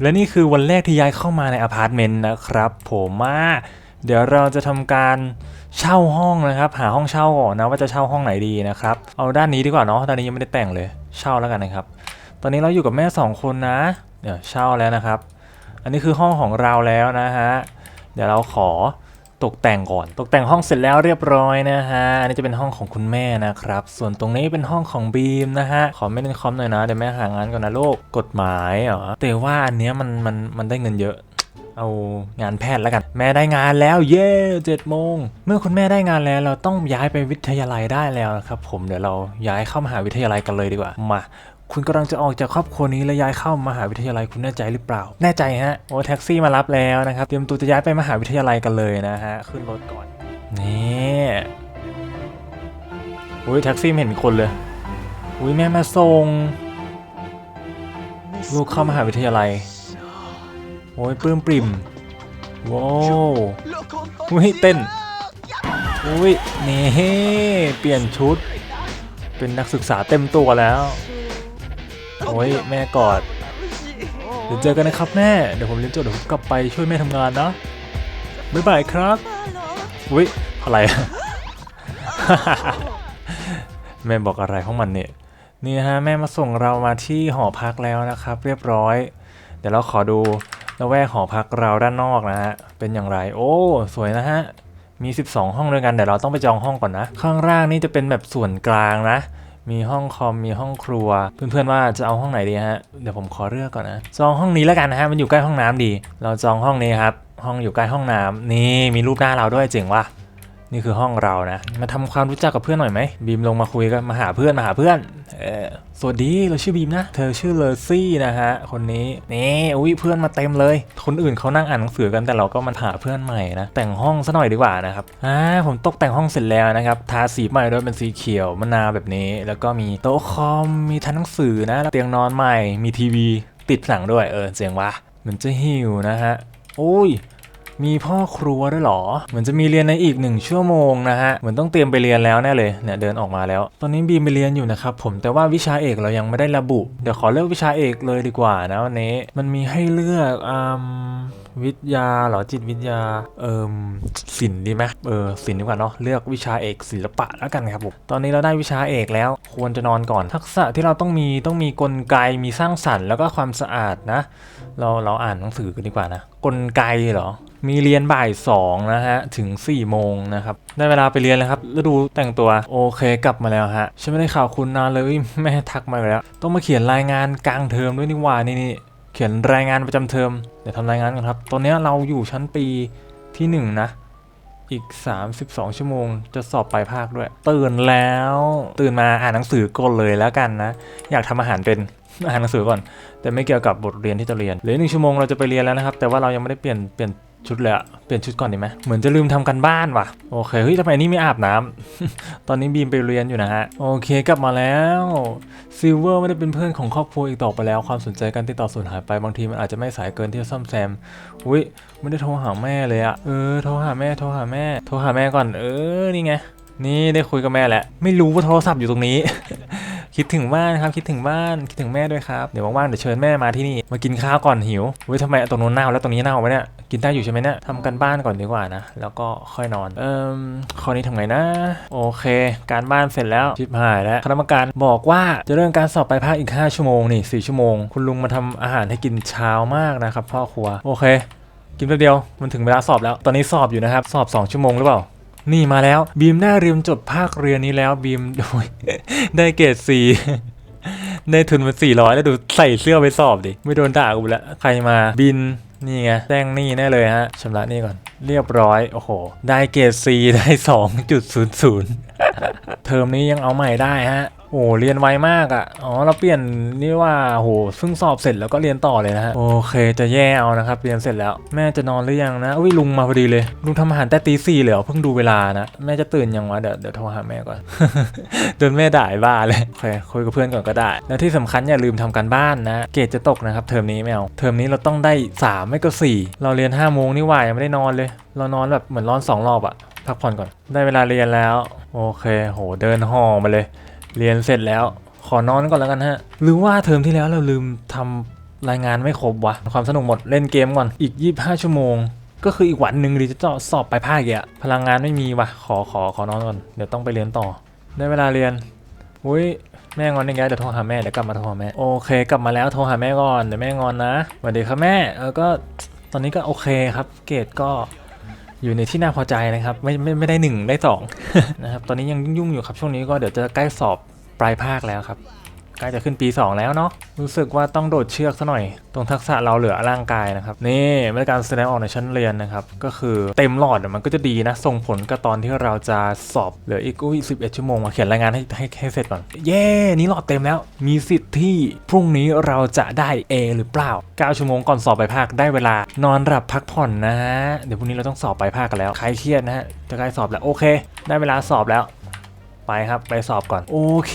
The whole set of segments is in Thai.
และนี่คือวันแรกที่ย้ายเข้ามาในอพาร์ตเมนต์นะครับ ผมมาเดี๋ยวเราจะทำการเช่าห้องนะครับ หาห้องเช่าก่อนนะว่าจะเช่าห้องไหนดีนะครับ เอาด้านนี้ดีกว่าเนาะด้านนี้ยังไม่ได้แต่งเลยเช่าแล้วกันนะครับ ตอนนี้เราอยู่กับแม่สองคนนะเดี๋ยวเช่าแล้วนะครับ อันนี้คือห้องของเราแล้วนะฮะเดี๋ยวเราขอ ตกแต่งก่อน ตกแต่งห้องเสร็จแล้วเรียบร้อยนะฮะ อันนี้จะเป็นห้องของคุณแม่นะครับ ส่วนตรงนี้เป็นห้องของบีมนะฮะ ขอไม่เล่นคอมหน่อยนะเดี๋ยวแม่หางานก่อนนะลูก กฎหมายเหรอ แต่ว่าอันเนี้ยมันมันมันได้เงินเยอะเอางานแพทย์แล้วกัน แม่ได้งานแล้วเย้เจ็ดโมง เมื่อคุณแม่ได้งานแล้วเราต้องย้ายไปวิทยาลัยได้แล้วนะครับผมเดี๋ยวเราย้ายเข้ามหาวิทยาลัยกันเลยดีกว่า มา คุณกำลังจะออกจากครอบครัวนี้และย้ายเข้ามหาวิทยาลัยคุณแน่ใจหรือเปล่า แน่ใจฮะ โอ้แท็กซี่มารับแล้วนะครับ เตรียมตัวจะย้ายไปมหาวิทยาลัยกันเลยนะฮะ ขึ้นรถก่อน นี่อุ้ยแท็กซี่ไม่เห็นมีคนเลย อุ้ยแม่มาส่ง ลูกเข้ามหาวิทยาลัย โอ้ยปลื้มปริ่มว้าวอุ้ยเต้น อุ้ยนี่เปลี่ยนชุด เป็นนักศึกษาเต็มตัวแล้ว โอ้ยแม่กอด เดี๋ยวเจอกันนะครับแม่ เดี๋ยวผมเรียนจบเดี๋ยวผมกลับไปช่วยแม่ทำงานนะ บ๊ายบายครับอุ้ยอะไรอะแม่บอกอะไรของมันเนี่ย นี่นะฮะแม่มาส่งเรามาที่หอพักแล้วนะครับ เรียบร้อย เดี๋ยวเราขอดูละแวกหอพักเราด้านนอกนะฮะ เป็นอย่างไร โอ้ สวยนะฮะ มี 12 ห้องด้วยกัน เดี๋ยวเราต้องไปจองห้องก่อนนะ ข้างล่างนี่จะเป็นแบบส่วนกลางนะ มีห้องคอมมีห้องครัว เพื่อนๆว่าจะเอาห้องไหนดีฮะเดี๋ยวผมขอเลือกก่อนนะจองห้องนี้แล้วกันนะฮะมันอยู่ใกล้ห้องน้ำดี เราจองห้องนี้ครับห้องอยู่ใกล้ห้องน้ำนี่มีรูปหน้าเราด้วยเจ๋งว่ะ นี่คือห้องเรานะ มาทำความรู้จักกับเพื่อนหน่อยไหมบีมลงมาคุยกันมาหาเพื่อนมาหาเพื่อนเออสวัสดีเราชื่อบีมนะ เธอชื่อเลอซี่นะฮะ คนนี้นี่อุ้ยเพื่อนมาเต็มเลย คนอื่นเขานั่งอ่านหนังสือกันแต่เราก็มาหาเพื่อนใหม่นะ แต่งห้องซะหน่อยดีกว่านะครับอ่าผมตกแต่งห้องเสร็จแล้วนะครับทาสีใหม่ด้วยเป็นสีเขียวมะนาวแบบนี้ แล้วก็มีโต๊ะคอมมีทันหนังสือนะแล้วเตียงนอนใหม่มีทีวี ติดสั่งด้วยเออเสียงวะเหมือนจะหิวนะฮะโอ้ย มีพ่อครัวด้วยเหรอ เหมือนจะมีเรียนในอีกหนึ่งชั่วโมงนะฮะ เหมือนต้องเตรียมไปเรียนแล้วแน่เลย เนี่ยเดินออกมาแล้ว ตอนนี้บีมไปเรียนอยู่นะครับผม แต่ว่าวิชาเอกเรายังไม่ได้ระบุ เดี๋ยวขอเลือกวิชาเอกเลยดีกว่านะวันนี้ มันมีให้เลือกอืมวิทยาเหรอจิตวิทยา เอิมศิลป์ดีไหมเออศิลป์ดีกว่าเนาะเลือกวิชาเอกศิลปะแล้วกันครับผมตอนนี้เราได้วิชาเอกแล้ว ควรจะนอนก่อน ทักษะที่เราต้องมีต้องมีกลไกมีสร้างสรรค์แล้วก็ความสะอาดนะ เราเราอ่านหนังสือกันดีกว่านะ กลไกเหรอ มีเรียนบ่ายสองนะฮะถึง4ี่โมงนะครับได้เวลาไปเรียนแล้วครับแล้วดูแต่งตัวโอเคกลับมาแล้วฮะฉันไม่ได้ข่าวคุณนานเลยแม่ทักมาแล้ว ต้องมาเขียนรายงานกลางเทอมด้วยนี่ว่านี่นี่เขียนรายงานประจำเทอมเดี๋ยวทำรายงานกันครับ ตอนนี้เราอยู่ชั้นปีที่หนึ่งนะ อีก 32 ชั่วโมง จะสอบปลายภาคด้วย ตื่นแล้ว ตื่นมาอ่านหนังสือก่อนเลยแล้วกันนะ อยากทำอาหารเป็นอ่านหนังสือก่อน แต่ไม่เกี่ยวกับบทเรียนที่จะเรียนเหลือหนึ่งชั่วโมงเราจะไปเรียนแล้วนะครับ แต่ว่าเรายังไม่ได้เปลี่ยนเปลี่ยน ชุดเลยอะเปลี่ยนชุดก่อนดีไหมเหมือนจะลืมทำกันบ้านว่ะ โอเค เฮ้ยทำไมนี่ไม่อาบน้ำตอนนี้บีมไปเรียนอยู่นะฮะ โอเคกลับมาแล้วซิลเวอร์ไม่ได้เป็นเพื่อนของครอบครัวอีกต่อไปแล้ว ความสนใจการติดต่อสูญหายไปบางทีมันอาจจะไม่สายเกินที่จะซ่อมแซม อุ้ยไม่ได้โทรหาแม่เลยอะเออโทรหาแม่โทรหาแม่ โทรหาแม่ก่อน เออนี่ไง นี่ได้คุยกับแม่แล้ว ไม่รู้ว่าโทรศัพท์อยู่ตรงนี้ คิดถึงบ้านครับคิดถึงบ้านคิดถึงแม่ด้วยครับเดี๋ยวว่างๆเดี๋ยวเชิญแม่มาที่นี่มากินข้าวก่อนหิวเว้ยทำไมตรงนู้นเน่าแล้วตรงนี้เน่าไหมเนี่ยกินได้อยู่ใช่ไหมเนี่ยทำกันบ้านก่อนดีกว่านะแล้วก็ค่อยนอน เอ่มข้อนี้ทำไงนะ โอเค การบ้านเสร็จแล้วชิบหายแล้วคณะกรรมการบอกว่าจะเริ่มการสอบปลายภาคอีก 5 ชั่วโมงนี่4ชั่วโมง คุณลุงมาทำอาหารให้กินเช้ามากนะครับพ่อครัวโอเค กินแป๊บเดียวมันถึงเวลาสอบแล้ว ตอนนี้สอบอยู่นะครับสอบ 2 ชั่วโมงหรือเปล่า นี่มาแล้วบีมได้เรียนจบภาคเรียนนี้แล้วบีมโอ้ยได้เกรดสี่ได้ทุนมาสี่ร้อยแล้วดูใส่เสื้อไปสอบดิ ไม่โดนด่ากูแล้วใครมาบินนี่ไงแจ้งหนี่แน่เลยฮะชำระหนี่ก่อน เรียบร้อย โอ้โห ได้เกรดซีได้สองจุดศูนย์ศูนย์เทอมนี้ยังเอาใหม่ได้ฮะ โอ้เรียนไวมากอะ่ะ อ๋อ เราเปลี่ยนนี่ว่าโหเพิ่งสอบเสร็จแล้วก็เรียนต่อเลยนะฮะ โอเค จะแย่เอานะครับ เรียนเสร็จแล้ว แม่จะนอนหรือยังนะ อุ้ยลุงมาพอดีเลย ลุงทำอาหารแต่ตีสี่เลยเหรอ เพิ่งดูเวลานะ แม่จะตื่นยังวะ เดี๋ยวเดี๋ยวโทรหาแม่ก่อน โดนแม่ด่าไอ้บ้าเลย โอเค คุยกับเพื่อนก่อนก็ได้ แล้วที่สำคัญอย่าลืมทำการบ้านนะ เกรดจะตกนะครับ เทอมนี้ไม่เอา เทอมนี้เราต้องได้สามไม่ก็สี่เราเรียนห้าโมงนี่ว่ายังไม่ได้นอนเลย เรานอนแบบเหมือนนอนสองรอบอะพักผ่อนก่อน ได้เวลาเรียนแล้ว โอเค โห เดินห่อมาเลย เรียนเสร็จแล้วขอนอนก่อนแล้วกันฮะ หรือว่าเทอมที่แล้วเราลืมทำรายงานไม่ครบวะ ความสนุกหมดเล่นเกมก่อน อีก 25 ชั่วโมง ก็คืออีกวันหนึ่งดิจะต้องสอบไปลายภาคอีกอะพลังงานไม่มีวะขอขอขอนอนก่อน เดี๋ยวต้องไปเรียนต่อ ได้เวลาเรียนอุ้ยแม่งอนยังไงเดี๋ยวโทรหาแม่เดี๋ยวกลับมาโทรหาแม่โอเค กลับมาแล้วโทรหาแม่ก่อนเดี๋ยวแม่งอนนะสวัสดีครับแม่เออก็ตอนนี้ก็โอเคครับ เกรดก็ อยู่ในที่น่าพอใจนะครับ ไม่ไม่ไม่ได้หนึ่งได้สองนะครับตอนนี้ยังยุ่งอยู่ครับช่วงนี้ก็เดี๋ยวจะใกล้สอบปลายภาคแล้วครับ ล้จะขึ้นปี 2 แล้วเนาะรู้สึกว่าต้องโดดเชือกซะหน่อย ตรงทักษะเราเหลือร่างกายนะครับ นี่เมื่อการแสดงออกในชั้นเรียนนะครับ ก็คือเต็มหลอดมันก็จะดีนะส่งผลกับตอนที่เราจะสอบเหลืออีกอุ้ย11ชั่วโมงมาเขียนรายงานให้ให้ให้เสร็จก่อนเย้นี่หลอดเต็มแล้ว มีสิทธิ์ที่พรุ่งนี้เราจะได้ A หรือเปล่า 9 ชั่วโมงก่อนสอบไปลายภาคได้เวลานอนหลับพักผ่อนนะฮะเดี๋ยวพรุ่งนี้เราต้องสอบไปลายภาคกันแล้วใครเครียดนะฮะจะใกล้สอบแล้วโอเค ได้เวลาสอบแล้ว ไปครับ ไปสอบก่อน โอเค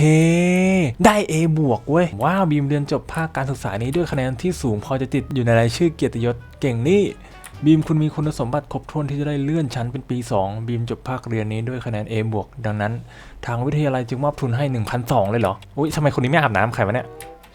ได้ A บวกเว้ย ว้าว บีมเรียนจบภาคการศึกษานี้ด้วยคะแนนที่สูงพอจะติดอยู่ในรายชื่อเกียรติยศเก่งนี่บีมคุณมีคุณสมบัติครบถ้วนที่จะได้เลื่อนชั้นเป็นปี 2 บีมจบภาคเรียนนี้ด้วยคะแนน A บวกดังนั้น ทางวิทยาลัยจึงมอบทุนให้ 1,200 เลยเหรอ อุ้ยทำไมคนนี้ไม่อาบน้ำใครวะเนี่ย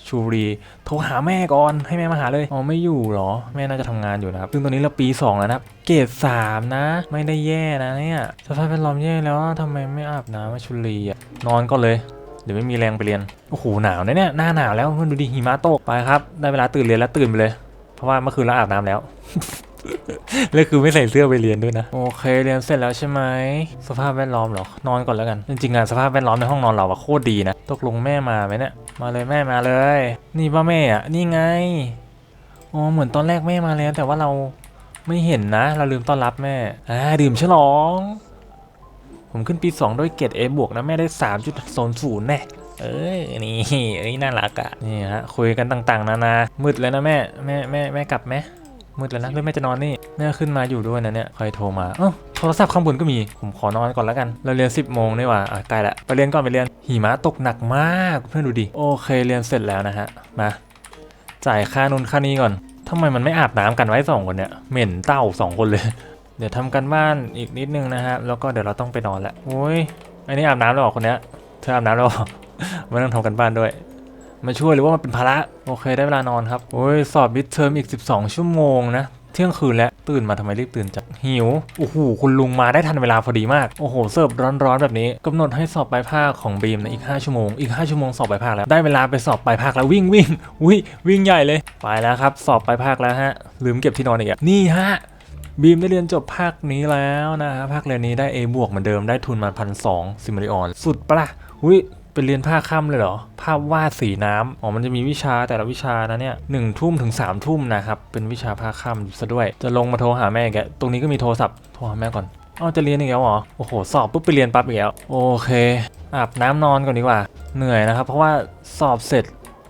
ชูรีโทรหาแม่ก่อนให้แม่มาหาเลยอ๋อไม่อยู่เหรอ แม่น่าจะทำงานอยู่นะครับซึ่งตอนนี้เราปี 2 แล้วนะครับเกรด3นะ ไม่ได้แย่นะเนี่ยสภาพแวดล้อมแย่แล้วทำไมไม่อาบน้ำอะชูรีอะนอนก่อนเลยเดี๋ยวไม่มีแรงไปเรียน โอ้โห หนาวนะเนี่ย หน้าหนาวแล้วเพื่อนดูดิหิมะตกไปครับ ได้เวลาตื่นเรียนแล้วตื่นไปเลย เพราะว่าเมื่อคืนเราอาบน้ำแล้ว แล้วคือไม่ใส่เสื้อไปเรียนด้วยนะ โอเคเรียนเสร็จแล้วใช่ไหมสภาพแวดล้อมหรอนอนก่อนแล้วกัน จริงๆอะสภาพแวดล้อมในห้องนอนเราอะโคตรดีนะตกลงแม่มาไหมเนี่ยมาเลยแม่มาเลย นี่ป้าแม่อะนี่ไงอ๋อเหมือนตอนแรกแม่มาแล้ว แต่ว่าเราไม่เห็นนะ เราลืมต้อนรับแม่อ่าดื่มฉลอง ผมขึ้นปี 2 ด้วยเกรด A บวกนะแม่ได้ 3.00แน่เอ้ยนี่เอ้ยน่ารักอะนี่ฮะคุยกันต่างๆ นานามืดแล้วนะแม่แม่แม่แม่กลับไหม มืดแล้วนะหรือแม่จะนอนนี่แม่ขึ้นมาอยู่ด้วยนะเนี่ยใครโทรมาเอ้าโทรศัพท์ข้างบนก็มีผมขอนอนก่อนแล้วกัน เราเรียน 10บโมงนี่หว่าอะใกล้ละไปเรียนก่อนไปเรียนหิมะตกหนักมากเพื่อนดูดิโอเคเรียนเสร็จแล้วนะฮะมาจ่ายค่านุนค่านี้ก่อนทำไมมันไม่อาบน้ำกันไว้สองคนเนี่ยเหม็นเต้าสองคนเลย เดี๋ยวทำกันบ้านอีกนิดนึงนะฮะแล้วก็เดี๋ยวเราต้องไปนอนล้วโอ้ยอันนี้อาบน้ำแล้วหรอคนเนี้ยเธออาบน้ำแล้วเหรอไม่ต้องทำกันบ้านด้วย มาช่วยหรือว่ามันเป็นภาระโอเคได้เวลานอนครับโอ้ยสอบมิดเทอมอีก 12 ชั่วโมงนะเที่ยงคืนแล้วตื่นมาทำไมรีบตื่นจังหิวโอ้โหคุณลุงมาได้ทันเวลาพอดีมาก โอ้โหเสิร์ฟร้อนๆแบบนี้กำหนดให้สอบปลายภาคของบีมนะอีก 5 ชั่วโมงอีก 5 ชั่วโมงสอบปลายภาคแล้วได้เวลาไปสอบปลายภาคแล้ววิ่งวิ่งอุ้ยวิ่งใหญ่เลยไปแล้วครับ สอบปลายภาคแล้วฮะลืมเก็บที่นอนอีกนี่ฮะบีมได้เรียนจบภาคนี้แล้วนะฮะภาคเรียนนี้ได้ A บวกเหมือนเดิมได้ทุนมาพันสองซิม i ริออนสุดปะล่ะอุ้ย เป็นเรียนภาคค่ำเลยเหรอ ภาพวาดสีน้ำอ๋อ มันจะมีวิชาแต่ละวิชานะเนี่ยหนึ่งทุ่มถึงสามทุ่มนะครับ เป็นวิชาภาคค่ำซะด้วย จะลงมาโทรหาแม่แก ตรงนี้ก็มีโทรศัพท์ โทรหาแม่ก่อนอ๋อจะเรียนอีกแล้วเหรอ โอ้โห สอบปุ๊บไปเรียนปั๊บอีกแล้ว โอเค อาบน้ำนอนก่อนดีกว่า เหนื่อยนะครับ เพราะว่าสอบเสร็จ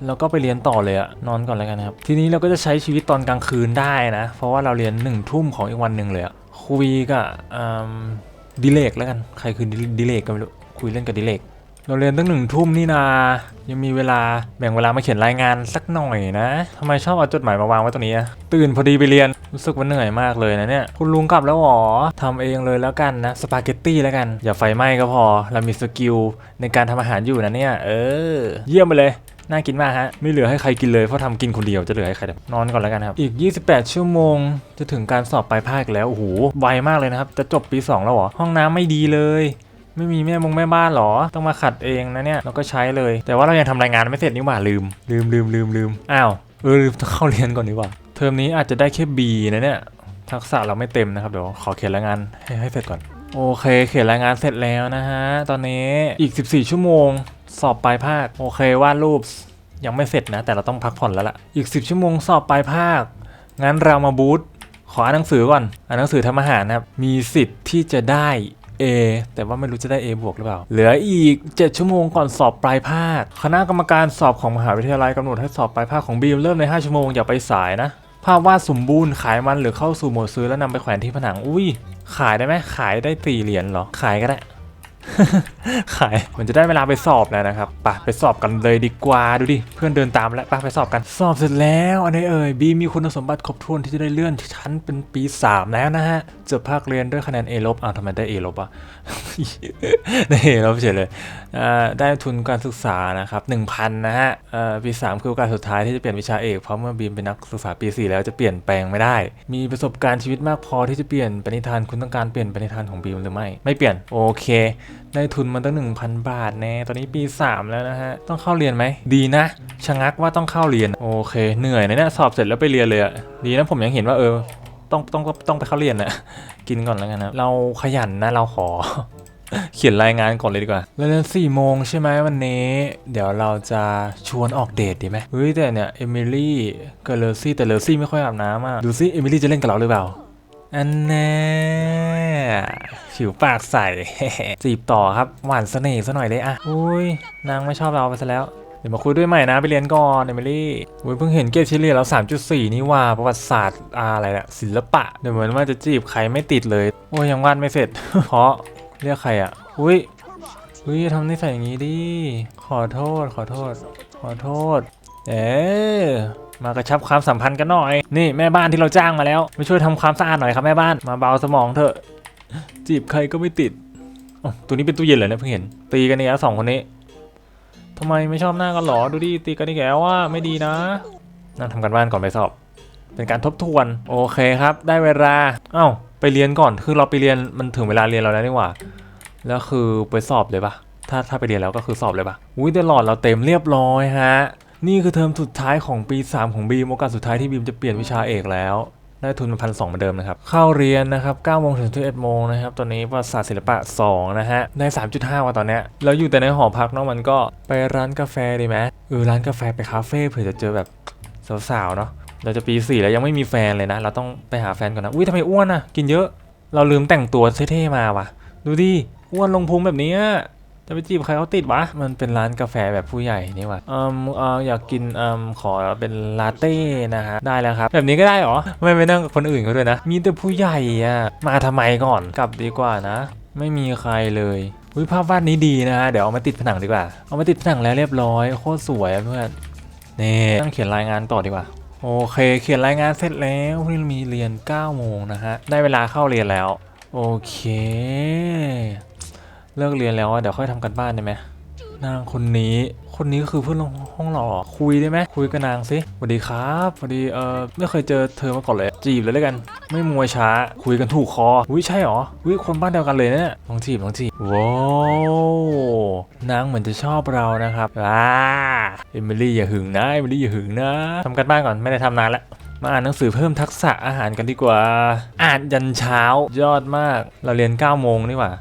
แล้วก็ไปเรียนต่อเลยอะนอนก่อนแล้วกันครับ ทีนี้เราก็จะใช้ชีวิตตอนกลางคืนได้นะ เพราะว่าเราเรียนหนึ่งทุ่มของอีกวันหนึ่งเลยอะคุยกับดิเลกแล้วกัน ใครคือดิเลกก็ไม่รู้ คุยเล่นกับดิเลก เราเรียนตั้งหนึ่งทุ่มนี่นา ยังมีเวลาแบ่งเวลามาเขียนรายงานสักหน่อยนะทำไมชอบเอาจดหมายมาวางไว้ตรงนี้อะตื่นพอดีไปเรียนรู้สึกว่าเหนื่อยมากเลยนะเนี่ย คุณลุงกลับแล้วหรอทำเองเลยแล้วกันนะสปาเกตตี้แล้วกัน อย่าไฟไหม้ก็พอ เรามีสกิลในการทำอาหารอยู่นะเนี่ยเออ เยี่ยมไปเลยน่ากินมากฮะ ไม่เหลือให้ใครกินเลยเพราะทำกินคนเดียวจะเหลือให้ใครนอนก่อนแล้วกันครับ อีก 28 ชั่วโมง จะถึงการสอบปลายภาคแล้วโอ้โหไวมากเลยนะครับจะจบปี 2 แล้วเหรอห้องน้ำไม่ดีเลย ไม่มีแม่มงแม่บ้านเหรอ ต้องมาขัดเองนะเนี่ยเราก็ใช้เลย แต่ว่าเรายังทำรายงานไม่เสร็จนี่หว่าลืม ลืมลืมลืมลืมอ้าวเออลืมต้องเข้าเรียนก่อนดีกว่า เทอมนี้อาจจะได้แค่ B นะเนี่ยทักษะเราไม่เต็มนะครับเดี๋ยวขอเขียนรายงานให้ให้เสร็จก่อนโอเค เขียนรายงานเสร็จแล้วนะฮะ ตอนนี้อีก 14 ชั่วโมง สอบปลายภาค โอเควาดรูปยังไม่เสร็จนะ แต่เราต้องพักผ่อนแล้วล่ะ อีก 10 ชั่วโมงสอบปลายภาค งั้นเรามาบูธขออ่านหนังสือก่อน อ่านหนังสือทำอาหารนะครับ มีสิทธิ์ที่จะได้ A แต่ว่าไม่รู้จะได้ A บวกหรือเปล่า เหลืออีก 7 ชั่วโมงก่อนสอบปลายภาค คณะกรรมการสอบของมหาวิทยาลัยกำหนดให้สอบปลายภาคของบีมเริ่มใน 5 ชั่วโมงอย่าไปสายนะ ภาพวาดสมบูรณ์ขายมันหรือเข้าสู่โหมดซื้อแล้วนำไปแขวนที่ผนัง อุ้ย ขายได้ไหมขายได้สี่เหรียญเหรอ ขายก็ได้ ขายมันจะได้เวลาไปสอบแล้วนะครับไปไปสอบกันเลยดีกว่าดูดิ เพื่อนเดินตามแล้วไปไปสอบกัน สอบเสร็จแล้วอันนี้เอ่ยบีมีคุณสมบัติครบถ้วนที่จะได้เลื่อนชั้นเป็นปี 3 แล้วนะฮะจบภาคเรียนด้วยคะแนน A ลบอ้าวทำไมได้ A ลบอะได้ A ลบเฉยเลยอ่าได้ทุนการศึกษานะครับ1,000นะฮะอ่อปี 3 คือโอกาสสุดท้ายที่จะเปลี่ยนวิชาเอกเพราะเมื่อบีมเป็นนักศึกษาปี 4 แล้วจะเปลี่ยนแปลงไม่ได้ มีประสบการณ์ชีวิตมากพอที่จะเปลี่ยนปณิธานคุณต้องการเปลี่ยนปณิธานของบีมหรือไม่ไม่เปลี่ยนโอเคได้ทุนมาตั้ง 1,000 บาทแน่ตอนนี้ปี 3 แล้วนะฮะ ต้องเข้าเรียนไหม ดีนะ ชะงักว่าต้องเข้าเรียน โอเค เหนื่อยนะเนี่ย สอบเสร็จแล้วไปเรียนเลยอะดีนะผมยังเห็นว่าเออ ต้องต้องต้องไปเข้าเรียนนะกินก่อนแล้วกันนะ เราขยันนะเราขอ เขียนรายงานก่อนเลยดีกว่าแล้วเรียนสี่โมงใช่ไหมวันนี้ เดี๋ยวเราจะชวนออกเดทดีไหมเฮ้ยแต่เนี่ยเอมิลี่กับเลอซี่แต่เลอซี่ไม่ค่อยอาบน้ำอะ ดูซิเอมิลี่จะเล่นกับเราหรือเปล่า อันแน่ผิวปากใส จีบต่อครับ หวานเสน่ห์ซะหน่อยเลยอะอุ้ย นางไม่ชอบเราไปซะแล้ว เดี๋ยวมาคุยด้วยใหม่นะไปเรียนก่อนเอมิลี่อุ้ยเพิ่งเห็นเกรดเฉลี่ยแล้ว3.4 นี่ว่าประวัติศาสตร์อะไรอะศิลปะ เดี๋ยวเหมือนว่าจะจีบใครไม่ติดเลย โอ้ยยังวาดไม่เสร็จ เพราะเรียกใครอะอุ้ยอุ้ยทำนิสัยอย่างนี้ดิ ขอโทษ ขอโทษ ขอโทษ เอ๊ มากระชับความสัมพันธ์กันหน่อย นี่แม่บ้านที่เราจ้างมาแล้วมาช่วยทำความสะอาดหน่อยครับแม่บ้านมาเบาสมองเถอะจีบใครก็ไม่ติดอตัวนี้เป็นตู้เย็นเหรอเนี่ยเพิ่งเห็น ตีกันเนี่ยสองคนนี้ทำไมไม่ชอบหน้ากันหรอดูดิตีกันอีกแล้วว่าไม่ดีนะนั่งทำกันบ้านก่อนไปสอบ เป็นการทบทวนโอเคครับ ได้เวลาเอ้าไปเรียนก่อนคือเราไปเรียนมันถึงเวลาเรียนเราแล้วนี่หว่าแล้วคือไปสอบเลยปะถ้าถ้าไปเรียนแล้วก็คือสอบเลยปะอุ้ยแต่หลอดเราเต็มเรียบร้อยฮะ นี่คือเทอมสุดท้ายของปี 3 ของบีมโอกาสสุดท้ายที่บีมจะเปลี่ยนวิชาเอกแล้ว ได้ทุนมาพันสองเหมือนเดิมนะครับ เข้าเรียนนะครับ9โมงถึง11โมงนะครับ ตอนนี้ประวัติศาศิลปะ 2 นะฮะได้3.5ว่าตอนเนี้ยแล้วอยู่แต่ในหอพักเนาะมันก็ไปร้านกาแฟดีไหมเออร้านกาแฟไปคาเฟ่เผื่อจะเจอแบบสาวๆเนาะเราจะปี4แล้วยังไม่มีแฟนเลยนะ เราต้องไปหาแฟนก่อนนะอุ้ยทำไมอ้วนอะกินเยอะ เราลืมแต่งตัวเท่ๆมาว่ะ ดูดิอ้วนลงพุงแบบนี้ จะไปจีบใครเขาติดวะ มันเป็นร้านกาแฟแบบผู้ใหญ่นี่ว่ะอืมเอออยากกินอืมขอเป็นลาเต้นะฮะ ได้แล้วครับ แบบนี้ก็ได้เหรอ ไม่ไปนั่งกับคนอื่นเขาด้วยนะ มีแต่ผู้ใหญ่อะมาทำไมก่อน กลับดีกว่านะ ไม่มีใครเลยอุ้ยภาพวาดนี้ดีนะฮะ เดี๋ยวเอามาติดผนังดีกว่า เอามาติดผนังแล้วเรียบร้อย โคตรสวยอะเพื่อน นี่ต้องเขียนรายงานต่อดีกว่าโอเค เขียนรายงานเสร็จแล้วพรุ่งนี้เรามีเรียน9โมงนะฮะ ได้เวลาเข้าเรียนแล้ว โอเค เลิกเรียนแล้วอะเดี๋ยวค่อยทำกันบ้านได้ไหมนางคนนี้คนนี้คือเพื่อนห้องเราเหรอคุยได้ไหมคุยกับนางสิสวัสดีครับสวัสดีเออไม่เคยเจอเธอมาก่อนเลย จีบเลยแล้วกัน ไม่มัวช้า คุยกันถูกคออุ้ยใช่เหรออุ้ยคนบ้านเดียวกันเลยเนี่ยลองจีบลองจีบว้าวนางเหมือนจะชอบเรานะครับว้าเอมิลี่อย่าหึงนะเอมิลี่อย่าหึงนะทำกันบ้านก่อนไม่ได้ทำนานล้วมาอ่านหนังสือเพิ่มทักษะอาหารกันดีกว่า อ่านยันเช้ายอดมาก เราเรียน9โมงนี่หว่า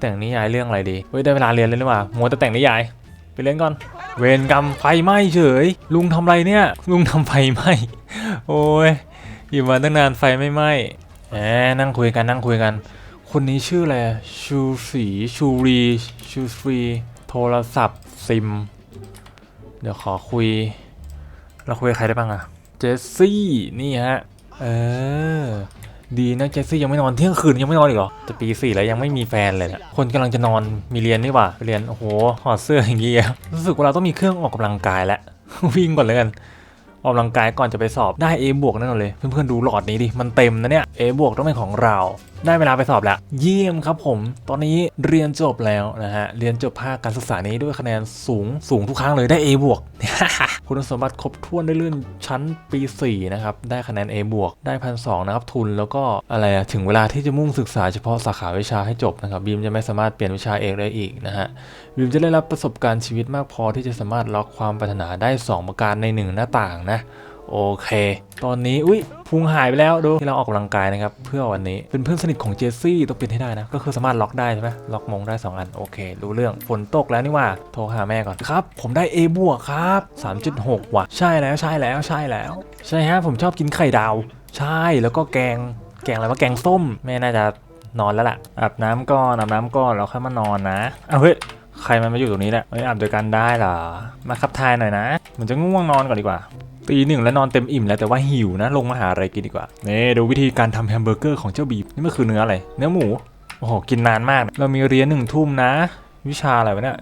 แต่งนิยายเรื่องอะไรดี เฮ้ยได้เวลาเรียนเลยนี่หว่ามัวแต่แต่งนิยาย ไปเรียนก่อน เวรกรรมไฟไหม้เฉย ลุงทำอะไรเนี่ย ลุงทำไฟไหม้ โอ้ยอยู่มาตั้งนานไฟไม่ไหม้แหมนั่งคุยกันนั่งคุยกัน คนนี้ชื่ออะไร ชูสีชูรีชูฟรีโทรศัพท์ซิม เดี๋ยวขอคุย เราคุยกับใครได้บ้างอะเจสซี่ นี่ฮะ เออ ดีนะเจสซี่ยังไม่นอนเที่ยงคืนยังไม่นอนอีกเหรอจะปีสี่แล้วยังไม่มีแฟนเลยนะคนกำลังจะนอนมีเรียนนี่หว่าเรียนโอ้โหหอดเสื้ออย่างเงี้ยรู้สึกว่าเราต้องมีเครื่องออกกำลังกายแล้ววิ่งก่อนเลยกันออกกำลังกายก่อนจะไปสอบได้ A บวกแน่นอนเลย เพื่อนๆดูหลอดนี้ดิ มันเต็มนะเนี่ย A บวกต้องเป็นของเรา ได้เวลาไปสอบแล้ว เยี่ยมครับผม ตอนนี้เรียนจบแล้วนะฮะ เรียนจบภาคการศึกษานี้ด้วยคะแนนสูงสูงทุกครั้งเลยได้ A บวกคุณสมบัติครบถ้วนได้เลื่อนชั้นปี 4 นะครับ ได้คะแนน A บวกได้พันสนะครับทุนแล้วก็อะไรถึงเวลาที่จะมุ่งศึกษาเฉพาะสาขาวิชาให้จบนะครับบีมจะไม่สามารถเปลี่ยนวิชาเอกได้อีกนะฮะวิมจะได้รับประสบการณ์ชีวิตมากพอที่จะสามารถล็อกความปรารถนาได้ 2 ประการใน 1 หน้าต่างนะ โอเค ตอนนี้อุ้ยพุงหายไปแล้วดูที่เราออกกำลังกายนะครับเพื่อวันนี้เป็นเพื่อนสนิทของเจสซี่ต้องเป็นให้ได้นะก็คือสามารถล็อกได้ใช่ไหมล็อกมงได้ 2 อันโอเค รู้เรื่องฝนตกแล้วนี่ว่าโทรหาแม่ก่อนครับ ผมได้ A บวกครับ 3.6 ว่ะ ใช่แล้วใช่แล้วใช่แล้ว ใช่ฮะผมชอบกินไข่ดาว ใช่แล้วก็แกงแกงอะไรวะแกงส้มแม่น่าจะนอนแล้วล่ะอาบน้ำก่อนอาบน้ำก่อนแล้วค่อยมานอนนะเอาเฮ้ยใครมันมาอยู่ตรงนี้แหละเฮ้ยอาบด้วยกันได้เหรอมาขับทายหน่อยนะเหมือนจะง่วงนอนก่อนดีกว่า ตีหนึ่งแล้วนอนเต็มอิ่มแล้วแต่ว่าหิวนะลงมาหาอะไรกินดีกว่าเนี่ดูวิธีการทำแฮมเบอร์เกอร์ของเจ้าบีบนี่มันคือเนื้ออะไร เนื้อหมู โอ้โห กินนานมาก เรามีเรียนหนึ่งทุ่มนะ วิชาอะไรวะเนี่ย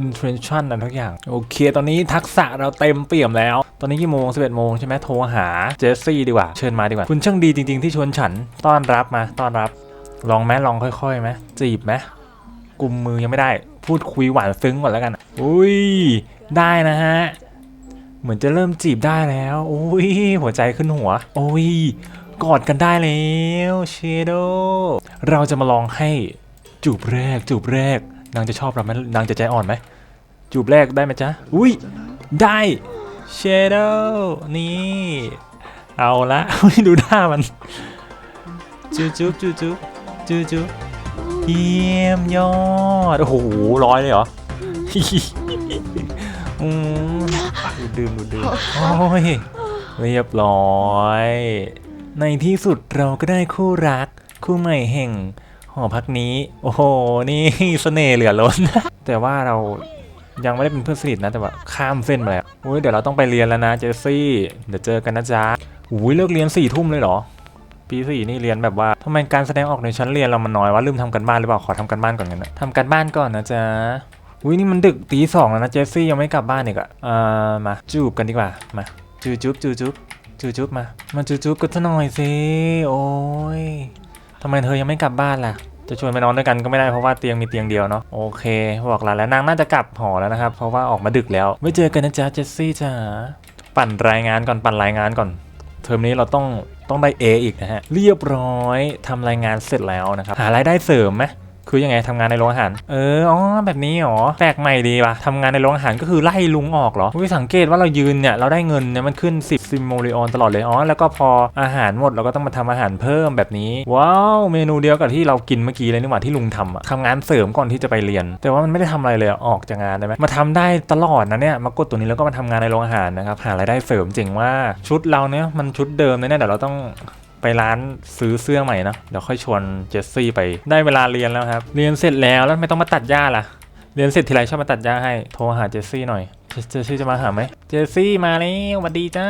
intention อะไรทุกอย่าง โอเค ตอนนี้ทักษะเราเต็มเปี่ยมแล้ว ตอนนี้กี่โมง11โมงใช่ไหมโทรหาเจสซี่ดีกว่า เชิญมาดีกว่า คุณช่างดีจริง ๆ ที่ชวนฉัน ต้อนรับมา ต้อนรับ ลองไหมลองค่อยๆไหมจีบไหมกุมมือยังไม่ได้ พูดคุยหวานซึ้งก่อนแล้วกัน อุ้ย ได้นะฮะ มือนจะเริ่มจีบได้แล้ว โอ้ย หัวใจขึ้นหัว โอ้ย กอดกันได้แล้วเชโด เราจะมาลองให้จูบแรก จูบแรก นางจะชอบเราไหมนางจะใจอ่อนไหม จูบแรกได้ไหมจ๊ะ อุ้ย ได้เชโดนี่ เอาละดูหน้ามันจูบจูบจูบจูบจูจูเยี่ยมยอด โอ้โหร้อยเลยเหรออืม ดูดดื่มดูดดื่มโอ้ยเรียบร้อย ในที่สุดเราก็ได้คู่รัก คู่ใหม่แห่งหอพักนี้ โอ้โห นี่เสน่ห์เหลือล้น แต่ว่าเรายังไม่ได้เป็นเพื่อนสนิทนะแต่ว่าข้ามเส้นมาแล้วอุ้ยเดี๋ยวเราต้องไปเรียนแล้วนะเจสซี่ เดี๋ยวเจอกันนะจ๊ะอุ้ยเลิกเรียนสี่ทุ่มเลยเหรอ ปีสี่นี่เรียนแบบว่าทำไมการแสดงออกในชั้นเรียนเรามันน้อยว่าลืมทำกันบ้านหรือเปล่าขอทำกันบ้านก่อนกันนะทำกันบ้านก่อนนะจ๊ะ อุ้ยนี่มันดึกตีสองแล้วนะเจสซี่ยังไม่กลับบ้านอีกอะอ่ามาจูบกันดีกว่ามาจูจุ๊บจูจุ๊บจูจุ๊บมามาจูจุ๊บกันสักหน่อยสิโอ้ยทำไมเธอยังไม่กลับบ้านล่ะจะชวนไปนอนด้วยกันก็ไม่ได้เพราะว่าเตียงมีเตียงเดียวเนาะโอเคบอกลาแล้วนางน่าจะกลับหอแล้วนะครับเพราะว่าออกมาดึกแล้วไว้เจอกันนะจ๊ะเจสซี่จ้าปั่นรายงานก่อนปั่นรายงานก่อน เทอมนี้เราต้องต้องได้ A อีกนะฮะเรียบร้อยทำรายงานเสร็จแล้วนะครับหารายได้เสริมไหม คือยังไงทำงานในโรงอาหาร เออ อ๋อ แบบนี้เหรอ แปลกใหม่ดีป่ะทำงานในโรงอาหารก็คือไล่ลุงออกเหรอวิสังเกตว่าเรายืนเนี่ย เราได้เงินเนี่ยมันขึ้น 10 ซิมโมริออนตลอดเลย อ๋อ แล้วก็พออาหารหมดเราก็ต้องมาทำอาหารเพิ่มแบบนี้ ว้าว เมนูเดียวกับที่เรากินเมื่อกี้เลยนี่หว่าที่ลุงทำอะทำงานเสริมก่อนที่จะไปเรียน แต่ว่ามันไม่ได้ทำอะไรเลยออกจากงานได้ไหมมาทำได้ตลอดนะเนี่ย มากดตัวนี้แล้วก็มาทำงานในโรงอาหารนะครับ หารายได้เสริมเจ๋งมาชุดเราเนี่ยมันชุดเดิมเลยเนี่ยเดี๋ยวเราต้อง ไปร้านซื้อเสื้อใหม่นะเดี๋ยวค่อยชวนเจสซี่ไปได้เวลาเรียนแล้วครับ เรียนเสร็จแล้วแล้วไม่ต้องมาตัดหญ้าล่ะ เรียนเสร็จทีไรชอบมาตัดหญ้าให้โทรหาเจสซี่หน่อยเจสซี่จะมาหาไหมเจสซี่มาแล้วสวัสดีจ้า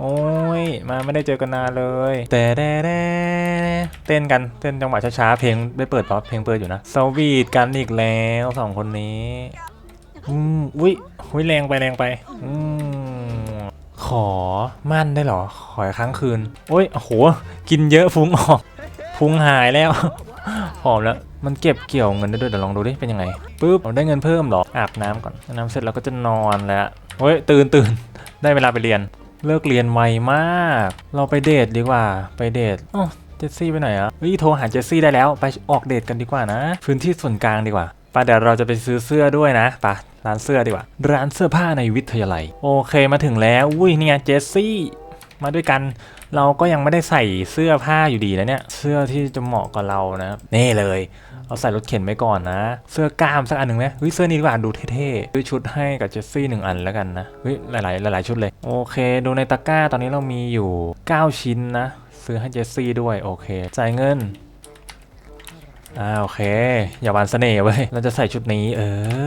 โอ้ยมาไม่ได้เจอกันนานเลยแต่แด่แด่เต้นกันเต้นจังหวะช้าๆเพลงไม่เปิดป๊อปเพลงเปิดอยู่นะสวีทกันอีกแล้วสองคนนี้อืมอุ้ยอุ้ยแรงไปแรงไปอืม ขอมั่นได้เหรอ ขอครั้งคืน โอ้ยโอ้โห กินเยอะฟุ้งออกฟุ้งหายแล้วหอมแล้ว มันเก็บเกี่ยวเงินได้ด้วยเดี๋ยวลองดูดิ เป็นยังไงปึ๊บเราได้เงินเพิ่มเหรอ อาบน้ำก่อนอาบน้ำเสร็จเราก็จะนอนแล้วโอ้ย ตื่นตื่น ได้เวลาไปเรียน เลิกเรียนไวมาก เราไปเดทดีกว่า ไปเดทอ๋อเจสซี่ไปไหนอะเฮ้ย โทรหาเจสซี่ได้แล้ว ไปออกเดทกันดีกว่านะ พื้นที่ส่วนกลางดีกว่าไปเดี๋ยวเราจะไปซื้อเสื้อด้วยนะไป ร้านเสื้อดีกว่า ร้านเสื้อผ้าในวิทยาลัย โอเคมาถึงแล้วอุ้ยเนี่ยเจสซี่มาด้วยกัน เราก็ยังไม่ได้ใส่เสื้อผ้าอยู่ดีนะเนี่ย เสื้อที่จะเหมาะกับเรานะครับนี่เลยเอาใส่รถเข็นไว้ก่อนนะ เสื้อกล้ามสักอันหนึ่งไหมเฮ้ยเสื้อนี้ดีกว่าดูเท่ๆซื้อชุดให้กับเจสซี่หนึ่งอันแล้วกันนะเฮ้ยหลายๆหลายๆ ชุดเลย โอเค ดูในตะกร้าตอนนี้เรามีอยู่ 9 ชิ้นนะ ซื้อให้เจสซี่ด้วยโอเค จ่ายเงิน อ่าโอเค อย่าหวานเสน่ห์เว้ย เราจะใส่ชุดนี้เอ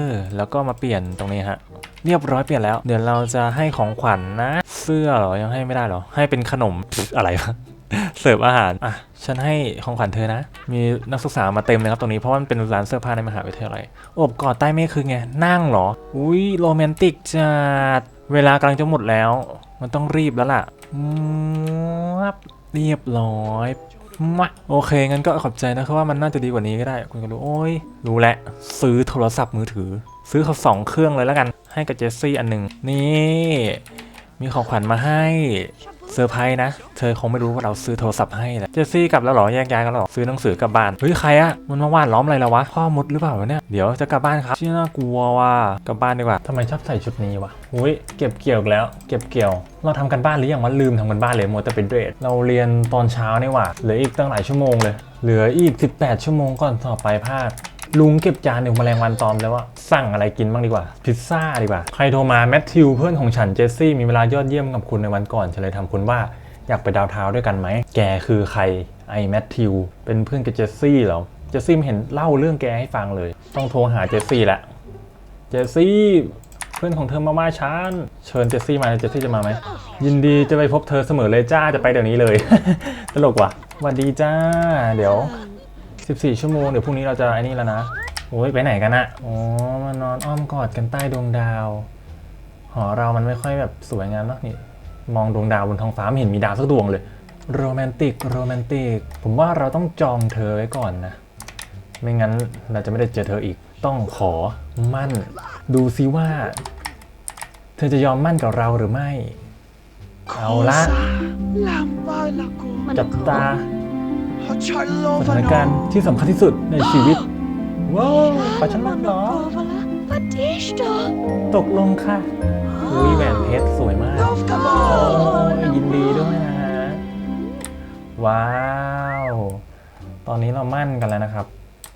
อ แล้วก็มาเปลี่ยนตรงนี้ฮะ เรียบร้อยเปลี่ยนแล้ว เดี๋ยวเราจะให้ของขวัญนะเสื้อเหรอ ยังให้ไม่ได้เหรอ ให้เป็นขนมอะไรวะเสิร์ฟอาหาร อะ ฉันให้ของขวัญเธอนะ มีนักศึกษามาเต็มเลยครับตรงนี้ เพราะว่ามันเป็นร้านเสื้อผ้าในมหาวิทยาลัย อบกอดใต้เมฆคือไง นั่งเหรอ อุ้ยโรแมนติกจัด เวลากำลังจะหมดแล้ว มันต้องรีบแล้วล่ะอืมเรียบร้อย มาโอเค งั้นก็ขอบใจนะเพราะว่ามันน่าจะดีกว่านี้ก็ได้ คุณก็รู้โอ้ย รู้แหละ ซื้อโทรศัพท์มือถือ ซื้อเขาสองเครื่องเลยแล้วกัน ให้กับเจสซี่อันหนึ่งนี่ มีของขวัญมาให้ เซอร์ไพรส์นะ เธอคงไม่รู้ว่าเราซื้อโทรศัพท์ให้แหละเจสซี่กลับแล้วหรอแยกย้ายกันหรอซื้อหนังสือกลับบ้านเฮ้ยใครอะมันมาว่านล้อมอะไรแล้ววะพ่อมดหรือเปล่าเนี่ยเดี๋ยวจะกลับบ้านครับชี่น่ากลัวว่ะกลับบ้านดีกว่าทำไมชอบใส่ชุดนี้วะอุ้ยเก็บเกี่ยวแล้ว เก็บเกี่ยว เราทำกันบ้านหรือยังวะลืมทำกันบ้านเลยมัวแต่เป็นเดรดเราเรียนตอนเช้านี่หว่าเหลืออีกตั้งหลายชั่วโมงเลยเหลืออีก 18 ชั่วโมงก่อนสอบปลายภาค ลุงเก็บจานหนึ่งแมลงวันตอมแล้วว่าสั่งอะไรกินบ้างดีกว่า พิซซ่าดีกว่า ใครโทรมาแมทธิวเพื่อนของฉันเจสซี่มีเวลายอดเยี่ยมกับคุณในวันก่อนฉันเลยทำคุณว่าอยากไปดาวเท้าด้วยกันไหม แกคือใครไอแมทธิวเป็นเพื่อนกับเจสซี่เหรอ เจสซี่ไม่เห็นเล่าเรื่องแกให้ฟังเลย ต้องโทรหาเจสซี่แหละ เจสซี่เพื่อนของเธอมามาฉันเชิญเจสซี่มาเจสซี่จะมาไหม ยินดีจะไปพบเธอเสมอเลยจ้าจะไปเดี๋ยวนี้เลย ตลกว่ะสวัสดีจ้า เดี๋ยว 14 ชั่วโมง เดี๋ยวพรุ่งนี้เราจะไอ้นี่แล้วนะโอ้ยไปไหนกันอะอ๋อมานอนอ้อมกอดกันใต้ดวงดาว หอเรามันไม่ค่อยแบบสวยงามมากนี่ มองดวงดาวบนท้องฟ้าไม่เห็นมีดาวสักดวงเลย โรแมนติก โรแมนติก ผมว่าเราต้องจองเธอไว้ก่อนนะ ไม่งั้นเราจะไม่ได้เจอเธออีก ต้องขอมั่น ดูซิว่า เธอจะยอมมั่นกับเราหรือไม่ เอาละจับตา สถานการณ์ที่สำคัญที่สุดในชีวิต ว้าวขอฉันมั่นเหรอ ตกลงค่ะอุ้ยแหวนเพชรสวยมากโอ้ยยินดีด้วยนะฮะ ว้าว ตอนนี้เรามั่นกันแล้วนะครับ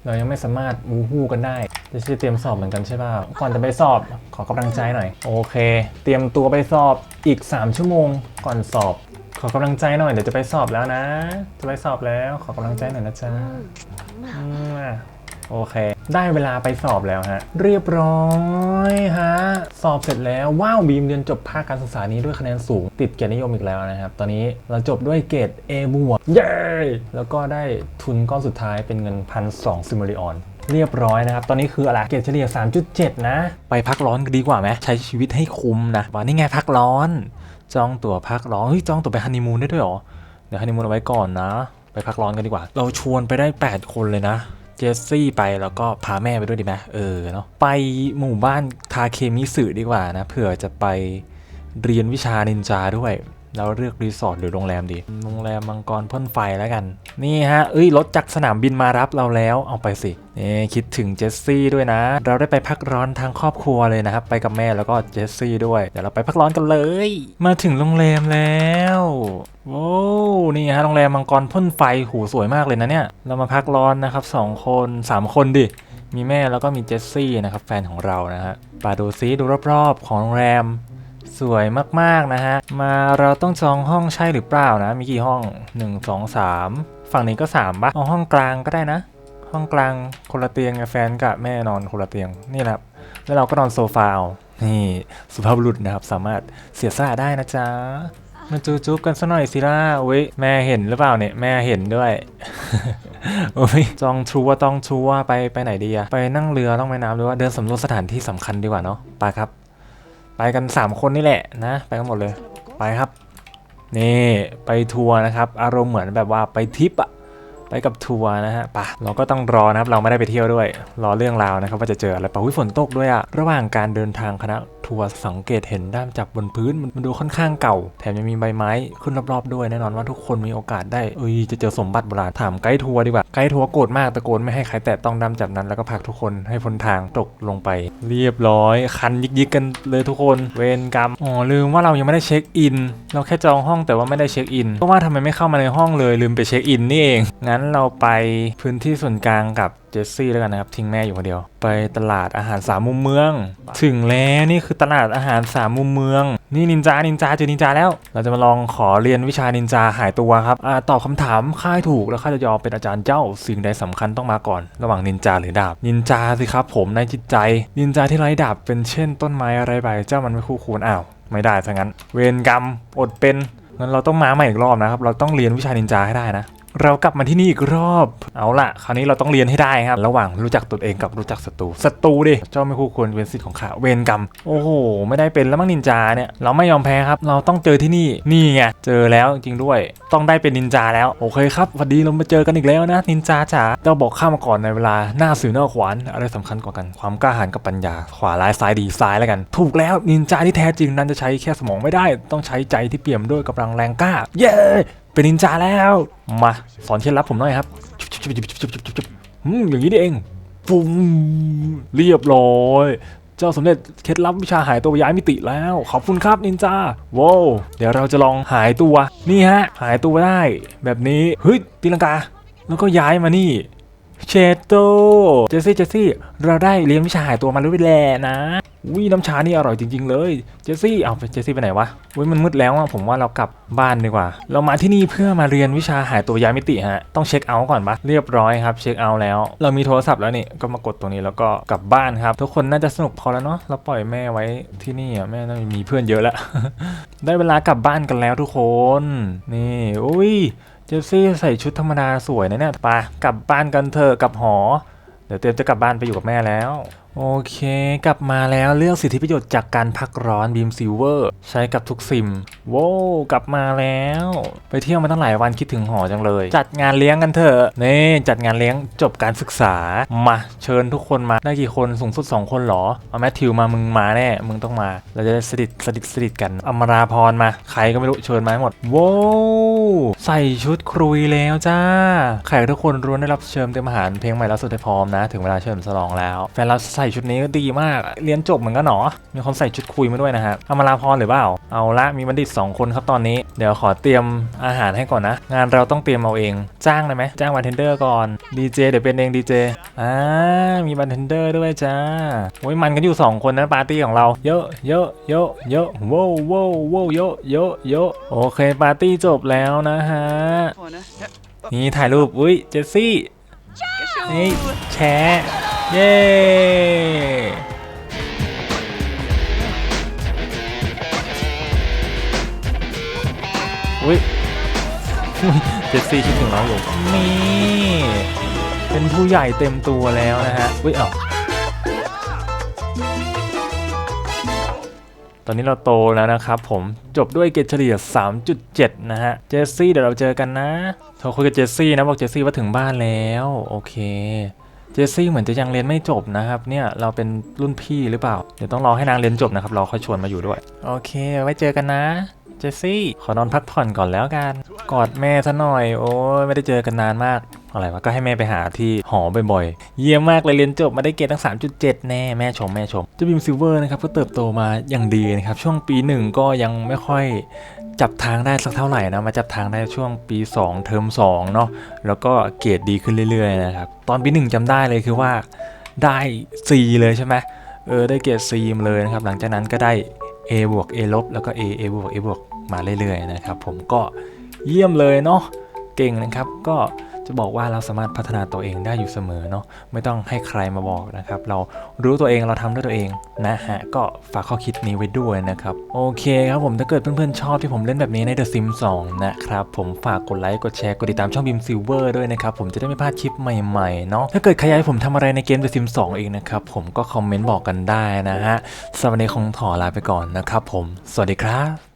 เรายังไม่สามารถมูฮู้กันได้จะใช่เตรียมสอบเหมือนกันใช่ป่ะก่อนจะไปสอบขอกำลังใจหน่อย โอเค เตรียมตัวไปสอบอีก 3 ชั่วโมง ก่อนสอบ ขอกำลังใจหน่อยเดี๋ยวจะไปสอบแล้วนะ จะไปสอบแล้วขอกำลังใจหน่อยนะจ๊ะอืมอะ โอเค ได้เวลาไปสอบแล้วฮะ เรียบร้อยฮะ สอบเสร็จแล้ว ว้าวบีมเรียนจบภาคการศึกษานี้ด้วยคะแนนสูง ติดเกียรตินิยมอีกแล้วนะครับ ตอนนี้เราจบด้วยเกรด A บวกเย้แล้วก็ได้ทุนก้อนสุดท้ายเป็นเงินพันสองซิม i ลิออนเรียบร้อยนะครับ ตอนนี้คืออะไร เกรดเฉลี่ย 3.7 นะ ไปพักร้อนก็ดีกว่าไหม ใช้ชีวิตให้คุ้มนะว่านี่ไงพักร้อน จองตั๋วพักร้อน เฮ้ย จองตั๋วไปฮันนีมูนได้ด้วยเหรอ เดี๋ยวฮันนีมูนเอาไว้ก่อนนะ ไปพักร้อนกันดีกว่า เราชวนไปได้ 8 คนเลยนะ จสซี่ไปแล้วก็พาแม่ไปด้วยดีไหมเออเนาะไปหมู่บ้านทาเคมิสึดีกว่านะเผื่อจะไปเรียนวิชานินจาด้วยเราเลือกรีสอร์ทหรือโรงแรมดี โรงแรมมังกรพ่นไฟแล้วกัน นี่ฮะ เอ้ย รถจากสนามบินมารับเราแล้ว เอาไปสิ นี่คิดถึงเจสซี่ด้วยนะ เราได้ไปพักร้อนทางครอบครัวเลยนะครับ ไปกับแม่แล้วก็เจสซี่ด้วย เดี๋ยวเราไปพักร้อนกันเลย มาถึงโรงแรมแล้วโว้ นี่ฮะโรงแรมมังกรพ่นไฟหูสวยมากเลยนะเนี่ย เรามาพักร้อนนะครับสองคนสามคนดิ มีแม่แล้วก็มีเจสซี่นะครับแฟนของเรานะฮะไปดูซิดูรอบๆ ของโรงแรมสวยมากๆนะฮะ มาเราต้องจองห้องใช่หรือเปล่านะ มีกี่ห้อง 1 2 3 ฝั่งนี้ก็3ปะเอาห้องกลางก็ได้นะ ห้องกลางคนละเตียงกับแฟนกับแม่นอนคนละเตียงนี่แหละแล้วเราก็นอนโซฟาเอานี่สุภาพบุรุษนะครับสามารถเสียสละได้นะจ๊ะ มาจูจุ๊บกันสักหน่อยสิล่ะอุ้ยแม่เห็นหรือเปล่าเนี่ยแม่เห็นด้วยโอ้ยจองชัวร์จองชัวร์ไปไปไหนดีอะไปนั่งเรือต้องไปน้ำหรือว่าเดินสำรวจสถานที่สำคัญดีกว่าเนาะไปครับ ไปกัน 3 คนนี่แหละนะ ไปกันหมดเลยไปครับ นี่ไปทัวร์นะครับ อารมณ์เหมือนแบบว่าไปทริปอะ ไปกับทัวร์นะฮะปะเราก็ต้องรอนะครับ เราไม่ได้ไปเที่ยวด้วย รอเรื่องราวนะครับว่าจะเจออะไรปะอุ้ยฝนตกด้วยอะระหว่างการเดินทางคณะทัวร์สังเกตเห็นด้ามจับบนพื้นมันมันดูค่อนข้างเก่า แถมยังมีใบไม้ขึ้นรอบๆด้วยแน่นอนว่าทุกคนมีโอกาสได้เอ้ยจะเจอสมบัติโบราณถามไกด์ทัวร์ดีกว่าไกด์ทัวร์โกรธมากตะโกนไม่ให้ใครแตะต้องด้ามจับนั้นแล้วก็ผลักทุกคนให้พ้นทางตกลงไป เรียบร้อย คันยิกๆกันเลยทุกคนเวรกรรมอ๋อลืมว่าเรายังไม่ได้เช็คอิน เราแค่จองห้องแต่ว่าไม่ได้เช็คอินก็ว่าทำไมไม่เข้ามาในห้องเลยลืมไปเช็คอินนี่เองงั้นเราไปพื้นที่ส่วนกลางกับเจสซี่แล้วกันนะครับ ทิ้งแม่อยู่คนเดียว ไปตลาดอาหารสามมุมเมือง ถึงแล้วนี่คือตลาดอาหารสามมุมเมือง นี่นินจานินจาเจอนินจาแล้ว เราจะมาลองขอเรียนวิชานินจาหายตัวครับอตอบคำถามค่ายถูกแล้วข้าจะยอมเป็นอาจารย์เจ้า สิ่งใดสำคัญต้องมาก่อน ระหว่างนินจาหรือดาบ นินจาสิครับผมในจิตใจ นินจาที่ไร้ดาบเป็นเช่น ต้นไม้อะไรไปเจ้ามันไม่คู่ควรอ้าวไม่ได้ซะงั้น เวรกรรมอดเป็นงั้นเราต้องมาใหม่อีกรอบนะครับ เราต้องเรียนวิชานินจาให้ได้นะ เรากลับมาที่นี่อีกรอบ เอาล่ะ คราวนี้เราต้องเรียนให้ได้ครับ ระหว่างรู้จักตนเองกับรู้จักศัตรู ศัตรูดิ เจ้าไม่คู่ควรเป็นสิทธิ์ของข้า เวรกรรม โอ้โห ไม่ได้เป็นแล้วมั้งนินจาเนี่ย เราไม่ยอมแพ้ครับ เราต้องเจอที่นี่ นี่ไง เจอแล้วจริงด้วย ต้องได้เป็นนินจาแล้ว โอเคครับสวัสดีเรามาเจอกันอีกแล้วนะ นินจาจ๋าเจ้าบอกข้ามาก่อนในเวลา หน้าสื่อหน้าขวาน อะไรสำคัญกว่ากัน ความกล้าหาญกับปัญญา ขวาร้ายซ้ายดีซ้ายแล้วกัน ถูกแล้วนินจาที่แท้จริงนั้นจะใช้แค่สมองไม่ได้ ต้องใช้ใจที่เปี่ยมด้วยกำลังแรงกล้า เย้ เป็นนินจาแล้ว มาสอนเคล็ดลับผมหน่อยครับอืมอย่างนี้นี่เองฟุ้มเรียบร้อยเจ้าสำเร็จเคล็ดลับวิชาหายตัวย้ายมิติแล้ว ขอบคุณครับนินจาว้าวเดี๋ยวเราจะลองหายตัว นี่ฮะ หายตัวได้ แบบนี้เฮ้ยตีลังกา แล้วก็ย้ายมานี่เชโตเจสซี่เจสซี่เราได้เรียนวิชาหายตัวมาแล้วแหละนะ วิน้ำชานี่อร่อยจริง ๆ เลย เจสซี่เอาเจสซี่ไปไหนวะวิมันมืดแล้วอะผมว่าเรากลับบ้านดีกว่า เรามาที่นี่เพื่อมาเรียนวิชาหายตัวย้ายมิติฮะ ต้องเช็คเอาท์ก่อนปะเรียบร้อยครับ เช็คเอาท์แล้ว เรามีโทรศัพท์แล้วนี่ ก็มากดตรงนี้แล้วก็กลับบ้านครับ ทุกคนน่าจะสนุกพอแล้วเนาะ เราปล่อยแม่ไว้ที่นี่อะแม่น่าจะมีเพื่อนเยอะแล้ว ได้เวลากลับบ้านกันแล้วทุกคน นี่อุ้ย เจเจสซี่ใส่ชุดธรรมดาสวยนะเนี่ยไปกลับบ้านกันเถอะกลับหอ เดี๋ยวเตรียมจะกลับบ้านไปอยู่กับแม่แล้ว โอเค กลับมาแล้วเลือกสิทธิประโยชน์จากการพักร้อนบีมซิลเวอร์ใช้กับทุกซิมโว้กลับมาแล้ว ไปเที่ยวมาตั้งหลายวันคิดถึงหอจังเลย จัดงานเลี้ยงกันเถอะนี่จัดงานเลี้ยงจบการศึกษามาเชิญทุกคนมาได้กี่คนสูงสุด 2 คนเหรอเอาแมทธิวมามึงมาแน่มึงต้องมา เราจะได้สนิทสนิทสนิทกันอมราพรมาใครก็ไม่รู้เชิญมาหมดโว้ใส่ชุดครุยแล้วจ้าแขกทุกคนล้นได้รับเชิญเตรียมอาหารเพลงใหม่ล่าสุดให้พร้อมนะ ถึงเวลาเชิญฉลองแล้วแฟนเราส่ชุดนี้ก็ดีมาก เรียนจบเหมือนกันหนอ มีคนใส่ชุดคุยมาด้วยนะฮะอมราพรหรือเปล่า เอาละมีบัณฑิต 2 คนครับตอนนี้ เดี๋ยวขอเตรียมอาหารให้ก่อนนะ งานเราต้องเตรียมเอาเอง จ้างได้ไหม จ้างบาร์เทนเดอร์ก่อนดีเจเดี๋ยวเป็นเองดีเจ อ่า มีบาร์เทนเดอร์ด้วยจ้าโอ้ยมันกันอยู่ 2 คนนะปาร์ตี้ของเรา เยอะเยอะเยอะเยอะโว้วโว้วโว้วเยอะเยอะเยอะโอเคปาร์ตี้จบแล้วนะฮะ Corner. นี่ถ่ายรูป อุ้ยเจสซี่นี่แชร์ เย้อุ้ยเจสซี่คิดถึงเราอยู่นี่เป็นผู้ใหญ่เต็มตัวแล้วนะฮะอุ้ยเอ้าตอนนี้เราโตแล้วนะครับผมจบด้วยเกรดเฉลี่ย 3.7 นะฮะ เจสซี่เดี๋ยวเราเจอกันนะโทรคุยกับเจสซี่นะ บอกเจสซี่ว่าถึงบ้านแล้ว โอเค เจสซี่เหมือนจะยังเรียนไม่จบนะครับ เนี่ยเราเป็นรุ่นพี่หรือเปล่า เดี๋ยวต้องรอให้นางเรียนจบนะครับเราค่อยชวนมาอยู่ด้วย โอเค ไว้เจอกันนะ เจสซี่ ขอนอนพักผ่อนก่อนแล้วกัน กอดแม่ซะหน่อย โอ้ยไม่ได้เจอกันนานมาก อะไรวะก็ให้แม่ไปหาที่หอบ่อยๆ เยี่ยมมากเลยเรียนจบมาได้เกรดตั้ง 3.7 แน่แม่ชมแม่ชมเจ้าบิมซิลเวอร์นะครับก็เติบโตมาอย่างดีนะครับ ช่วงปีหนึ่งก็ยังไม่ค่อยจับทางได้สักเท่าไหร่นะมาจับทางได้ช่วงปี 2 เทอม2เนาะแล้วก็เกรดดีขึ้นเรื่อยๆนะครับตอนปีหนึ่งจำได้เลยคือว่าได้ C เลยใช่ไหมเออได้เกรด C มาเลยนะครับหลังจากนั้นก็ได้ A บวก A ลบแล้วก็ A A บวก A บวกมาเรื่อยๆนะครับผมก็เยี่ยมเลยเนาะเก่งนะครับก็ จะบอกว่าเราสามารถพัฒนาตัวเองได้อยู่เสมอเนาะไม่ต้องให้ใครมาบอกนะครับ เรารู้ตัวเองเราทำด้วยตัวเองนะฮะก็ฝากข้อคิดนี้ไว้ด้วยนะครับ โอเคครับผมถ้าเกิดเพื่อนๆชอบที่ผมเล่นแบบนี้ใน The Sims 2 นะครับ ผมฝากกดไลค์กดแชร์กดติดตามช่อง Beam Silver ด้วยนะครับผมจะได้ไม่พลาดคลิปใหม่ๆเนาะถ้าเกิดใครอยากให้ผมทำอะไรในเกม The Sims 2เองนะครับผมก็คอมเมนต์บอกกันได้นะฮะสำหรับวันนี้คงถอลาไปก่อนนะครับผม สวัสดีครับ